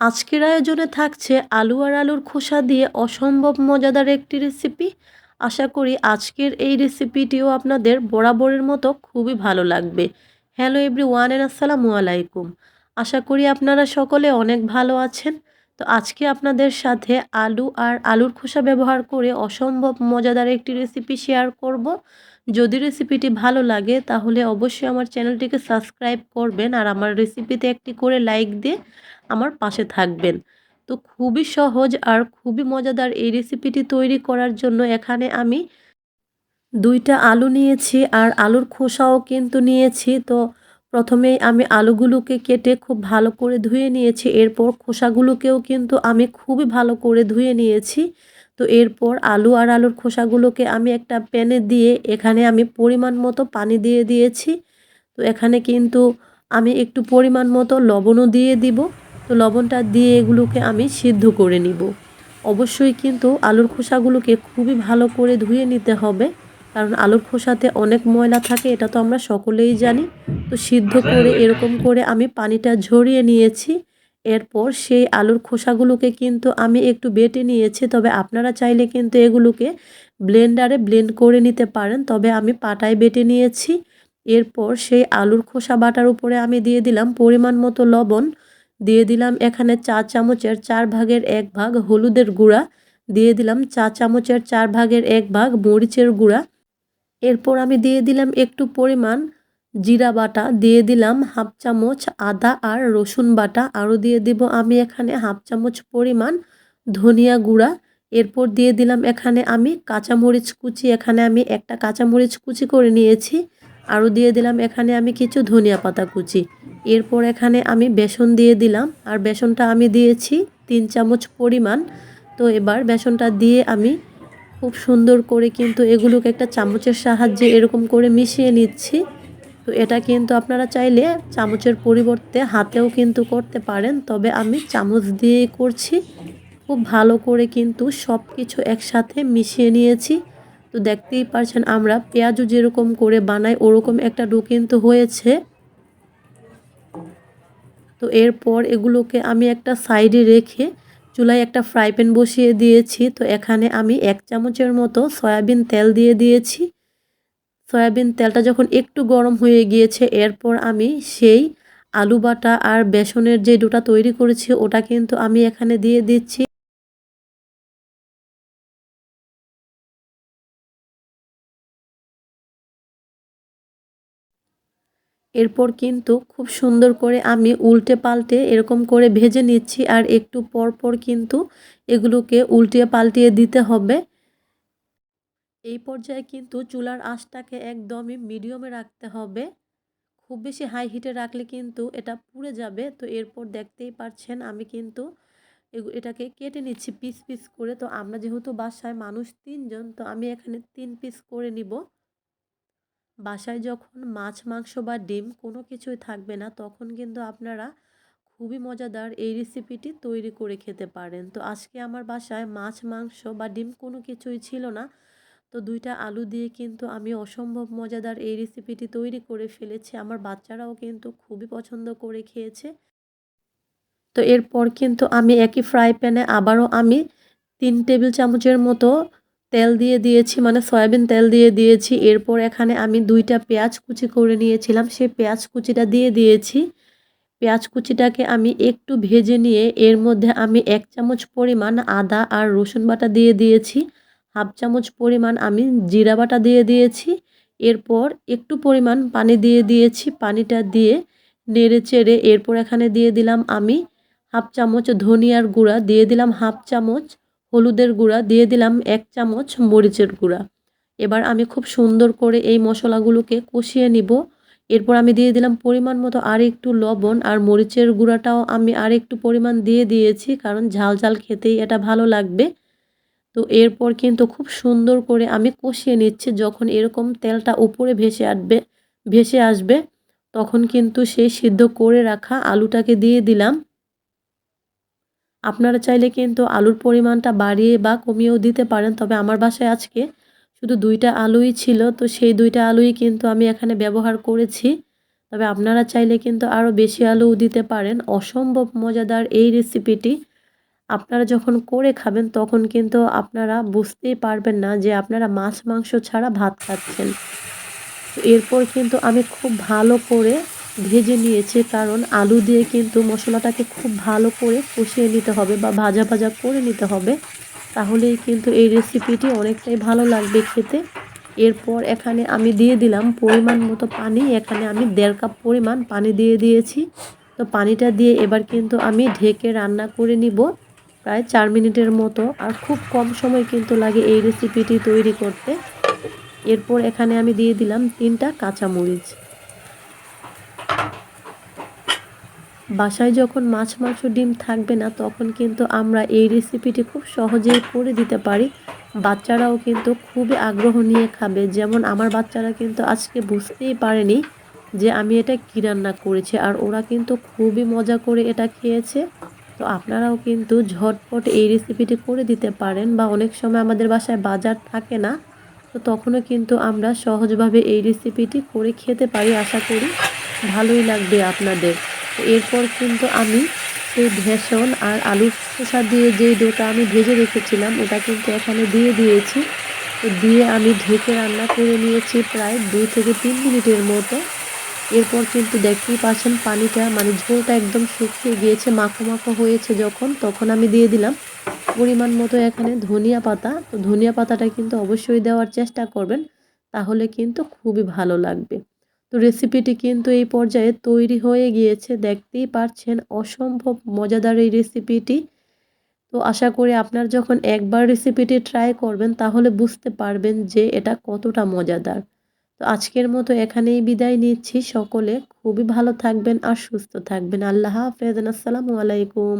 আজকের আয়োজনে থাকছে আলু আর আলুর খোসা দিয়ে অসম্ভব মজাদার একটি রেসিপি আশা করি আজকের এই রেসিপিটিও আপনাদের বরাবরের মতো খুবই ভালো লাগবে। হ্যালো এভরি ওয়ান এন আসসালামু আলাইকুম। আশা করি আপনারা সকলে অনেক ভালো আছেন। তো আজকে আপনাদের সাথে আলু আর আলুর খোসা ব্যবহার করে অসম্ভব মজাদার একটি রেসিপি শেয়ার করব। যদি রেসিপিটি ভালো লাগে তাহলে অবশ্যই আমার চ্যানেলটিকে সাবস্ক্রাইব করবেন আর আমার রেসিপিতে একটি করে লাইক দিয়ে আমার পাশে থাকবেন। তো খুবই সহজ আর খুবই মজাদার এই রেসিপিটি তৈরি করার জন্য এখানে আমি দুইটা আলু নিয়েছি আর আলুর খোসাও কিন্তু নিয়েছি। তো প্রথমেই আমি আলুগুলোকে কেটে খুব ভালো করে ধুয়ে নিয়েছি। এরপর খোসাগুলোকেও কিন্তু আমি খুবই ভালো করে ধুয়ে নিয়েছি। তো এরপর আলু আর আলুর খোসাগুলোকে আমি একটা প্যানে দিয়ে এখানে আমি পরিমাণ মতো পানি দিয়ে দিয়েছি। তো এখানে কিন্তু আমি একটু পরিমাণ মতো লবণও দিয়ে দিব। তো লবণটা দিয়ে এগুলোকে আমি সিদ্ধ করে নিব। অবশ্যই কিন্তু আলুর খোসাগুলোকে খুবই ভালো করে ধুয়ে নিতে হবে, কারণ আলুর খোসাতে অনেক ময়লা থাকে, এটা তো আমরা সকলেই জানি। তো সিদ্ধ করে এরকম করে আমি পানিটা ঝরিয়ে নিয়েছি। এরপর সেই আলুর খোসাগুলোকে কিন্তু আমি একটু বেটে নিয়েছি, তবে আপনারা চাইলে কিন্তু এগুলোকে ব্লেন্ডারে ব্লেন্ড করে নিতে পারেন, তবে আমি পাটায় বেটে নিয়েছি। এরপর সেই আলুর খোসা বাটার উপরে আমি দিয়ে দিলাম পরিমাণ মতো লবণ। দিয়ে দিলাম এখানে চা চামচের চার ভাগের এক ভাগ হলুদের গুঁড়া। দিয়ে দিলাম চা চামচের চার ভাগের এক ভাগ মরিচের গুঁড়া। এরপর আমি দিয়ে দিলাম একটু পরিমাণ জিরা বাটা। দিয়ে দিলাম হাফ চামচ আদা আর রসুন বাটা। আরও দিয়ে দিব আমি এখানে হাফ চামচ পরিমাণ ধনিয়া গুঁড়া। এরপর দিয়ে দিলাম এখানে আমি কাঁচামরিচ কুচি। এখানে আমি একটা কাঁচামরিচ কুচি করে নিয়েছি। আরও দিয়ে দিলাম, এখানে আমি কিছু ধনিয়া পাতা কুচি। এরপর এখানে আমি বেসন দিয়ে দিলাম, আর বেসনটা আমি দিয়েছি তিন চামচ পরিমাণ। তো এবার বেসনটা দিয়ে আমি খুব সুন্দর করে কিন্তু এগুলোকে একটা চামচের সাহায্যে এরকম করে মিশিয়ে নিচ্ছি। তো এটা কিন্তু আপনারা চাইলে চামচের পরিবর্তে হাতেও কিন্তু করতে পারেন, তবে আমি চামচ দিয়েই করছি। খুব ভালো করে কিন্তু সব কিছু একসাথে মিশিয়ে নিয়েছি। তো দেখতেই পারছেন আমরা, পেঁয়াজও যেরকম করে বানাই, ওরকম একটা ডো কিন্তু হয়েছে। তো এরপর এগুলোকে আমি একটা সাইডে রেখে চুলায় একটা ফ্রাই প্যান বসিয়ে দিয়েছি। তো এখানে আমি এক চামচের মতো সয়াবিন তেল দিয়ে দিয়েছি। সয়াবিন তেলটা যখন একটু গরম হয়ে গিয়েছে, এরপর আমি সেই আলু বাটা আর বেসনের যে ডোটা তৈরি করেছি, ওটা কিন্তু আমি এখানে দিয়ে দিচ্ছি। এরপর কিন্তু খুব সুন্দর করে আমি উল্টে পাল্টে এরকম করে ভেজে নিচ্ছি আর একটু পর পর কিন্তু এগুলোকে উল্টিয়ে পাল্টিয়ে দিতে হবে। এই পর্যায়ে কিন্তু চুলার আঁচটাকে একদমই মিডিয়ামে রাখতে হবে। খুব বেশি হাই হিটে রাখলে কিন্তু এটা পুড়ে যাবে। তো এরপর দেখতেই পাচ্ছেন আমি কিন্তু এটাকে কেটে নিচ্ছি পিস পিস করে। তো আমরা যেহেতু বাসায় মানুষ তিনজন, তো আমি এখানে তিন পিস করে নিব। বাসায় যখন মাছ, মাংস বা ডিম কোনো কিছুই থাকবে না, তখন কিন্তু আপনারা খুবই মজাদার এই রেসিপিটি তৈরি করে খেতে পারেন। তো আজকে আমার বাসায় মাছ, মাংস বা ডিম কোনো কিছুই ছিল না। তো দুইটা আলু দিয়ে কিন্তু আমি অসম্ভব মজাদার এই রেসিপিটি তৈরি করে ফেলেছি। আমার বাচ্চারাও কিন্তু খুবই পছন্দ করে খেয়েছে। তো এরপর কিন্তু আমি একই ফ্রাই প্যানে আবারও আমি তিন টেবিল চামচের মতো তেল দিয়ে দিয়েছি মানে সয়াবিন তেল দিয়ে দিয়েছি। এরপর এখানে আমি দুইটা পেঁয়াজ কুচি করে নিয়েছিলাম। সেই পেঁয়াজ কুচিটা দিয়ে দিয়েছি। পেঁয়াজ কুচিটাকে আমি একটু ভেজে নিয়ে এর মধ্যে আমি এক চামচ পরিমাণ আদা আর রসুন বাটা দিয়ে দিয়েছি। হাফ চামচ পরিমাণ আমি জিরা বাটা দিয়ে দিয়েছি। এরপর একটু পরিমাণ পানি দিয়ে দিয়েছি। পানিটা দিয়ে নেড়ে চেড়ে এরপর এখানে দিয়ে দিলাম আমি হাফ চামচ ধনিয়ার গুঁড়া। দিয়ে দিলাম হাফ চামচ হলুদের গুঁড়া, দিয়ে দিলাম এক চামচ মরিচের গুঁড়া। এবার আমি খুব সুন্দর করে এই মশলাগুলোকে কষিয়ে নিব। এরপর আমি দিয়ে দিলাম পরিমাণ মতো আর একটু লবণ আর মরিচের গুঁড়াটাও আমি আর একটু পরিমাণ দিয়ে দিয়েছি, কারণ ঝাল ঝাল খেতেই এটা ভালো লাগবে। তো এরপর কিন্তু খুব সুন্দর করে আমি কষিয়ে নিচ্ছি, যখন এরকম তেলটা উপরে ভেসে আসবে ভেসে আসবে, তখন কিন্তু সেই সিদ্ধ করে রাখা আলুটাকে দিয়ে দিলাম। আপনারা চাইলে কিন্তু আলুর পরিমাণটা বাড়িয়ে বা কমিয়েও দিতে পারেন, তবে আমার বাসায় আজকে শুধু দুইটা আলুই ছিল, তো সেই দুইটা আলুই কিন্তু আমি এখানে ব্যবহার করেছি। তবে আপনারা চাইলে কিন্তু আরও বেশি আলুও দিতে পারেন। অসম্ভব মজাদার এই রেসিপিটি আপনারা যখন করে খাবেন, তখন কিন্তু আপনারা বুঝতেই পারবেন না যে আপনারা মাছ, মাংস ছাড়া ভাত খাচ্ছেন। এরপর কিন্তু আমি খুব ভালো করে ভেজে নিয়েছে, কারণ আলু দিয়ে কিন্তু মশলাটাকে খুব ভালো করে কষিয়ে নিতে হবে বা ভাজা ভাজা করে নিতে হবে। তাহলেই কিন্তু এই রেসিপিটি অনেকটাই ভালো লাগবে খেতে। এরপর এখানে আমি দিয়ে দিলাম পরিমাণ মতো পানি। এখানে আমি দেড় কাপ পরিমাণ পানি দিয়ে দিয়েছি। তো পানিটা দিয়ে এবার কিন্তু আমি ঢেকে রান্না করে নিব প্রায় চার মিনিটের মতো। আর খুব কম সময় কিন্তু লাগে এই রেসিপিটি তৈরি করতে। এরপর এখানে আমি দিয়ে দিলাম তিনটা কাঁচামরিচ। বাসায় যখন মাছ মাংস ডিম থাকবে না, তখন কিন্তু আমরা এই রেসিপিটি খুব সহজেই করে দিতে পারি। বাচ্চারাও কিন্তু খুবই আগ্রহ নিয়ে খাবে। যেমন আমার বাচ্চারা কিন্তু আজকে বুঝতেই পারেনি যে আমি এটা কী রান্না করেছি, আর ওরা কিন্তু খুবই মজা করে এটা খেয়েছে। তো আপনারাও কিন্তু ঝটপট এই রেসিপিটি করে দিতে পারেন বা অনেক সময় আমাদের বাসায় বাজার থাকে না, তো তখনও কিন্তু আমরা সহজভাবে এই রেসিপিটি করে খেতে পারি। আশা করি ভালোই লাগবে আপনাদের। এরপর কিন্তু আমি সেই ভেষণ আর আলুর খোসা দিয়ে যেই ডোটা আমি ভেজে রেখেছিলাম, ওটা কিন্তু এখানে দিয়ে দিয়েছি। দিয়ে আমি ঢেকে রান্না করে নিয়েছি প্রায় দুই থেকে তিন মিনিটের মতো। এরপর কিন্তু দেখতেই পাচ্ছেন পানিটা মানে ঝোলটা একদম শুকিয়ে গিয়েছে, মাখো মাখো হয়েছে যখন, তখন আমি দিয়ে দিলাম পরিমাণ মতো এখানে ধনিয়া পাতা। তো ধনিয়া পাতাটা কিন্তু অবশ্যই দেওয়ার চেষ্টা করবেন, তাহলে কিন্তু খুবই ভালো লাগবে। তো রেসিপিটি কিন্তু এই পর্যায়ে তৈরি হয়ে গিয়েছে, দেখতেই পারছেন, অসম্ভব মজাদার এই রেসিপিটি তো আশা করি আপনার যখন একবার রেসিপিটি ট্রাই করবেন, তাহলে বুঝতে পারবেন যে এটা কতটা মজাদার। তো আজকের মতো এখানেই বিদায় নিচ্ছি, সকলে খুবই ভালো থাকবেন আর সুস্থ থাকবেন। আল্লাহ হাফেজ, আসসালামু আলাইকুম।